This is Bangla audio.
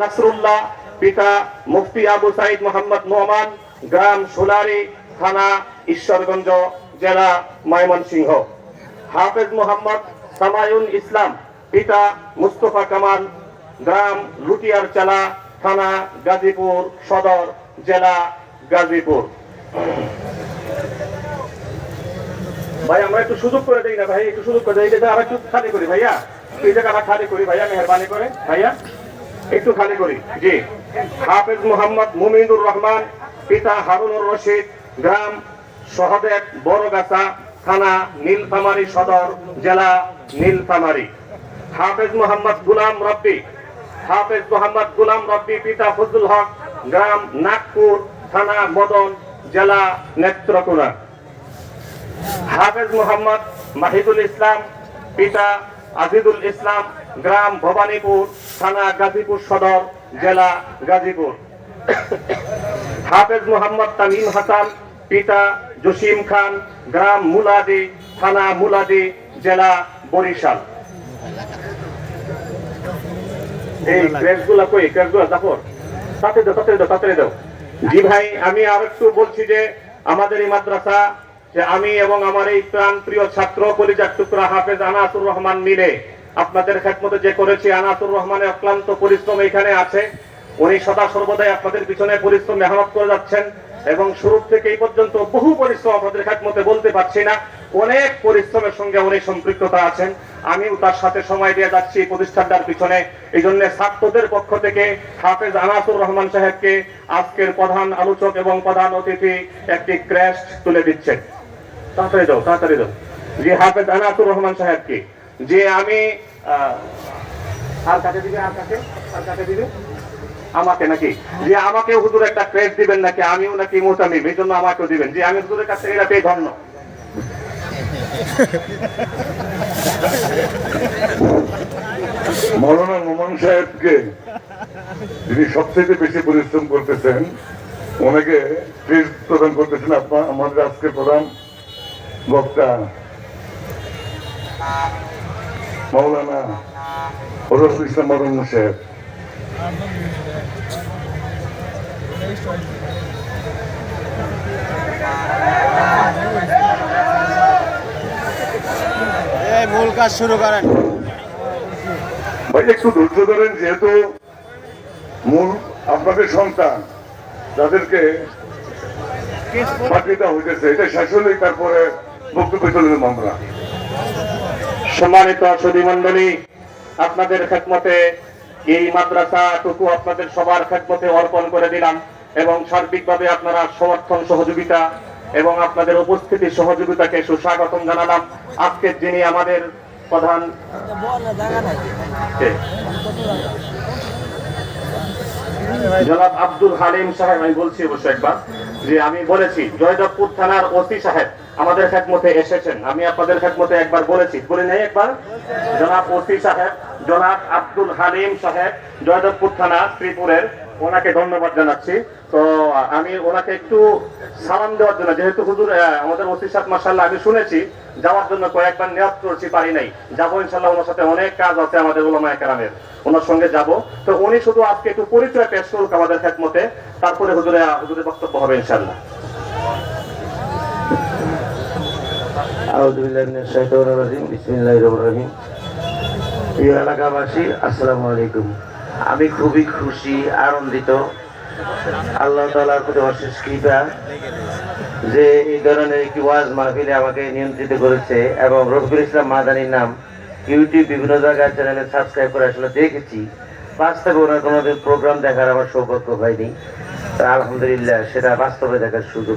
নাসরুল্লাহ, পিতা মুফতি আবু সাইদ মোহাম্মদ নোমান, গ্রাম সোলারি, থানা ঈশ্বরগঞ্জ, জেলা ময়মনসিংহ। হাফেজ মোহাম্মদ সামায়ুন ইসলাম, পিতা মুস্তফা কামাল, গ্রাম লুটিয়ার চালা, থানা গাজীপুর সদর, জেলা গাজীপুর। ভাই, আমরা একটু সুযোগ করে দেই না ভাই, একটু সুযোগ করে দেই আর একটু খালি করি ভাইয়া। এই জায়গাটা খালি করি ভাইয়া, মেহরবানি করে, ভাইয়া। একটু খালি করি। জি। হাফেজ মোহাম্মদ মুমিনুর রহমান, পিতা হারুনুর রশিদ, গ্রাম সহদেব বড়গাছা থানা নীলফামারী সদর, জেলা নীলফামারী। হাফেজ মোহাম্মদ গুলাম রব্বি, হাফেজ মোহাম্মদ গুলাম রব্বি, পিতা ফজলুল হক, গ্রাম নাগপুর, থানা মদন, জেলা নেত্রকোনা। হাফেজ মোহাম্মদ মাহিদুল ইসলাম, পিতা আজিদুল ইসলাম গ্রাম ভবানীপুর, থানা গাজীপুর সদর, জেলা গাজীপুর। হাফেজ মোহাম্মদ তামিম হাসান, পিতা জসিম খান, গ্রাম মুলাদি, থানা মুলাদি, জেলা বরিশাল। এই ক্রেসগুলা কই? ক্রেসগুলা জাফর? তাতে দাও তাতে দাও তাতে দাও। জি ভাই, আমি আর একটু বলছি যে, আমাদের এই মাদ্রাসা যে আমি এবং আমার এই প্রাণ প্রিয় ছাত্র কলিজার টুকরা হাফেজ আনাসুর রহমান মিলে আপনাদের খেদমতে যে করেছি, আনাসুর রহমানের অক্লান্ত পরিশ্রম এখানে আছে। উনি সদা সর্বদাই আপনাদের পিছনে পরিশ্রম মেহনত করে যাচ্ছেন এবং শুরু থেকে এই পর্যন্ত বহু পরিশ্রম আপনাদের খেদমতে বলতে পারছি না। অনেক পরিশ্রমের সঙ্গে উনি সম্পৃক্ততা আছেন। আমিও তার সাথে সময় দিয়ে যাচ্ছি প্রতিষ্ঠানটার পিছনে। এই জন্য ছাত্রদের পক্ষ থেকে হাফেজ আনাসুর রহমান সাহেবকে আজকের প্রধান আলোচক এবং প্রধান অতিথি একটি ক্র্যাশ তুলে দিচ্ছেন। তাড়াতাড়ি দাও তাড়াতাড়ি দাও। যে হাফেজ আনাসুর রহমান সাহেবকে, যে আমি আর কাকে দিবে, আর কাকে আর কাকে দিবে? আমাকে নাকি? যে আমাকে হুজুর একটা ক্রেজ দিবেন নাকি, আমিও নাকি মোতামিম এই জন্য আমাকেও দিবেন। যে আমি হুজুরের কাছে এটা পেয়ে ধন্য। মৌলানা নোমান সাহেবকে যিনি সবথেকে বেশি পরিশ্রম করতেছেন প্রেস প্রদান করতেছেন আপনার, আমাদের আজকে প্রধান। বক্তা মৌলানা হরফুল ইসলাম মদন সাহেব। কাজ শুরু করেন। ভাই একটু ধৈর্য ধরেন যেহেতু মূল আপনাদের সন্তান তাদেরকে পাঠিয়ে দেওয়া হইতেছে এটা শেষ হলেই তারপরে সম্মানিত সুধী মন্ডলী আপনাদের খেদমতে এই মাদ্রাসাটুকু আপনাদের সবার খেদমতে অর্পণ করে দিলাম এবং সার্বিকভাবে আপনারা সমর্থন, সহযোগিতা এবং আপনাদের উপস্থিতি সহযোগিতাকে সুস্বাগতম জানালাম আজকের যিনি আমাদের প্রধান? জনাব আব্দুল হালিম সাহেব, আমি বলছি অবশ্য একবার যে আমি বলেছি, জয়দেবপুর থানার ওসি সাহেব আমাদের খেদমতে এসেছেন। আমি আপনাদের খেদমতে একবার বলেছি। বলি নাই একবার? জনাব ওসি সাহেব, জনাব আব্দুল হালিম সাহেব, জয়দেবপুর থানা শ্রীপুরের ওনাকে ধন্যবাদ জানাচ্ছি। তো, আমি ওনাকে একটু সালাম দেওয়ার জন্য, যেহেতু হুজুর আমাদের ওসি সাহেব মাসাল্লাহ আমি শুনেছি, যাওয়ার জন্য কয়েকবার নিয়োগ করছি, পারি নাই। যাব ইনশাল্লাহ ওনার সাথে অনেক কাজ আছে আমাদের ওলামা একরামের ওনার সঙ্গে যাব। তো উনি শুধু আজকে একটু পরিচয় পেশ করুক আমাদের খেদমতে। তারপরে হুজুরে হুজুরের বক্তব্য হবে ইনশাল্লাহ বিসমিল্লাহির-রহমানির-রহিম। প্রিয় এলাকাবাসী, আসসালামু আলাইকুম। আমি খুবই খুশি, আনন্দিত। আল্লাহ তাআলার প্রতি অশেষ কৃপা যে এই ধরনের একটি ওয়াজ মাহফিলে আমাকে নিয়ন্ত্রিত করেছে এবং রফিকুল ইসলাম মাদানির নাম ইউটিউব বিভিন্ন জায়গায় চ্যানেলে সাবস্ক্রাইব করে আসলে দেখেছি। বাস্তবে ওনার কোনো প্রোগ্রাম দেখার আমার সৌভাগ্য হয়নি। আলহামদুলিল্লাহ, সেটা বাস্তবে দেখার সুযোগ